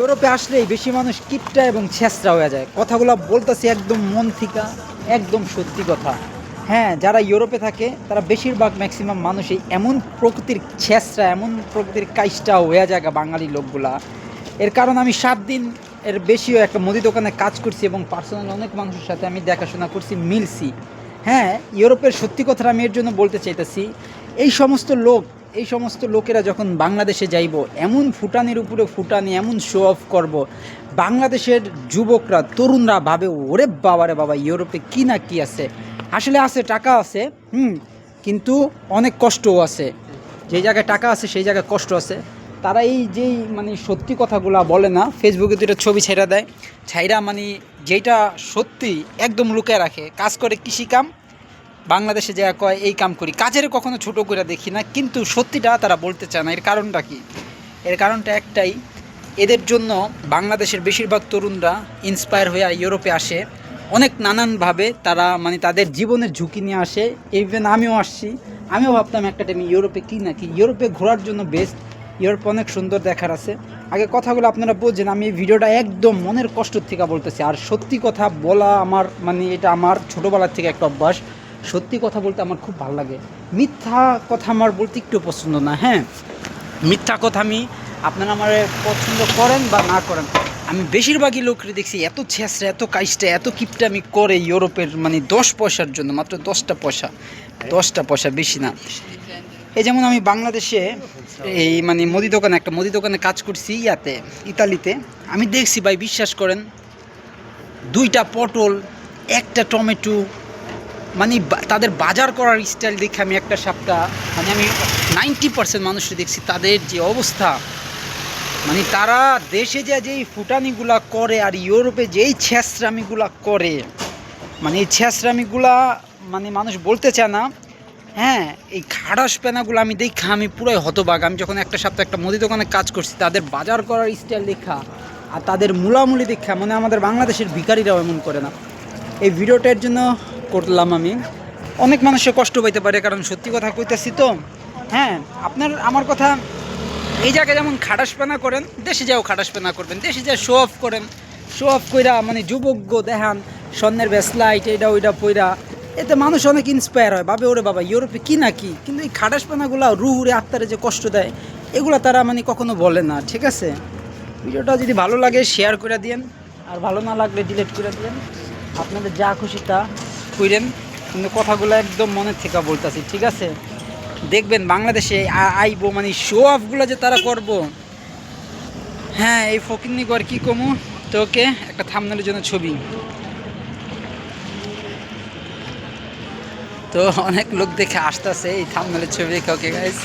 ইউরোপে আসলেই বেশি মানুষ কিপটা এবং ছেঁচড়া হয়ে যায়। কথাগুলো বলতেছি একদম মন থেকে, একদম সত্যি কথা। হ্যাঁ যারা ইউরোপে থাকে, তারা বেশিরভাগ ম্যাক্সিমাম মানুষই এমন প্রকৃতির ছেঁচড়া, এমন প্রকৃতির কাজটা হয়ে যায় বাঙালি লোকগুলা। এর কারণ আমি সাত দিন এর বেশিও একটা মুদি দোকানে কাজ করছি এবং পার্সোনাল অনেক মানুষের সাথে আমি দেখাশোনা করছি, মিলছি। হ্যাঁ ইউরোপের সত্যি কথাটা আমি এর জন্য বলতে চাইতেছি, এই সমস্ত লোক এই সমস্ত লোকেরা যখন বাংলাদেশে যাইব, এমন ফুটানির উপরে ফুটানি, এমন শো অফ করব, বাংলাদেশের যুবকরা, তরুণরা ভাবে, ওরে বাবারে বাবা, ইউরোপে কি না কি আছে? আসলে আছে, টাকা আছে, হুম, কিন্তু অনেক কষ্টও আছে। যেই জায়গায় টাকা আছে, সেই জায়গায় কষ্ট আছে। তারা এই যেই মানে সত্যি কথাগুলো বলে না ফেসবুকে দুটো ছবি ছেড়া দেয়। ছাইরা মানে যেটা সত্যি একদম লুকিয়ে রাখে, কাজ করে কৃষিকাম বাংলাদেশে যা কয়, এই কাম করি। কাজের কখনো ছোট করে দেখি না, কিন্তু সত্যিটা তারা বলতে চায় না। এর কারণটা কি? এর কারণটা একটাই, এদের জন্য বাংলাদেশের বেশিরভাগ তরুণরা ইন্সপায়ার হয়ে ইউরোপে আসে। অনেক নানানভাবে তারা মানে তাদের জীবনের ঝুঁকি নিয়ে আসে। ইভেন আমিও আসছি। আমিও ভাবতাম একটা টাইম ইউরোপে কি না কি। ইউরোপে ঘোরার জন্য বেস্ট ইউরোপ অনেক সুন্দর দেখার আছে। আগে কথাগুলো আপনারা বোঝেন, আমি এই ভিডিওটা একদম মনের কষ্ট থেকে বলতেছি। আর সত্যি কথা বলা আমার মানে এটা আমার ছোটোবেলার থেকে একটা অভ্যাস। সত্যি কথা বলতে আমার খুব ভালো লাগে। মিথ্যা কথা আমার বলতে একটু পছন্দ না হ্যাঁ? মিথ্যা কথা আমি আপনারা আমার পছন্দ করেন বা না করেন, আমি বেশিরভাগই লোকরে দেখছি এত ছেঁচড়া, এত কাইসটা, এত কিপটা আমি করে ইউরোপের মানে দশ পয়সার জন্য, মাত্র দশটা পয়সা দশটা পয়সা বেশি না। এই যেমন আমি বাংলাদেশে এই মানে মুদি দোকানে, একটা মুদি দোকানে কাজ করছি ইয়াতে, ইতালিতে, আমি দেখছি ভাই, বিশ্বাস করেন, দুইটা পটল, একটা টমেটো মানে তাদের বাজার করার স্টাইল দেখে আমি একটা সাপটা মানে আমি নাইনটি পার্সেন্ট মানুষকে দেখছি তাদের যে অবস্থা। মানে তারা দেশে যা যেই ফুটানিগুলা করে আর ইউরোপে যেই ছেঁচড়ামিগুলা করে মানে এই ছেঁচড়ামিগুলা মানে মানুষ বলতে চায় না। হ্যাঁ এই খাড়াস পেনাগুলো আমি দেখা আমি পুরাই হতবাক। আমি যখন একটা সপ্তাহ একটা মুদি দোকানে কাজ করছি, তাদের বাজার করার স্টাইল দেখা আর তাদের মূলামূলি দেখা মানে আমাদের বাংলাদেশের ভিখারিরাও এমন করে না। এই ভিডিওটার জন্য করলাম আমি। অনেক মানুষের কষ্ট পাইতে পারে, কারণ সত্যি কথা কইতেছি তো। হ্যাঁ আপনার, আমার কথা, এই জায়গায় যেমন খাটাসপেনা করেন, দেশে যাও খাটাসপেনা করবেন, দেশে যা শো অফ করেন শো অফ কইরা মানে যুবজ্ঞ দেখান, স্বর্ণের ব্যাসলাইট এটা ওইটা পইরা, এতে মানুষ অনেক ইন্সপায়ার হয়। ভাবে, ওরে বাবা, ইউরোপে কি না কি? কিন্তু এই খাটাসপেনাগুলো রুহুরে আত্মারে যে কষ্ট দেয়, এগুলো তারা মানে কখনো বলে না, ঠিক আছে? ভিডিওটা যদি ভালো লাগে শেয়ার করে দিন আর ভালো না লাগলে ডিলিট করে দিন আপনাদের যা খুশি তা কইরেন, কিন্তু কথাগুলো একদম মনের থেকে বলতেছি, ঠিক আছে? দেখবেন বাংলাদেশে আইবো মানে শো অফগুলো যে তারা করব। হ্যাঁ এই ফকিন্নি কর কি কমু? তোকে একটা থামনালের জন্য ছবি। তো অনেক লোক দেখে আসতেছে এই থামনালের ছবি দেখে ওকে গাইজ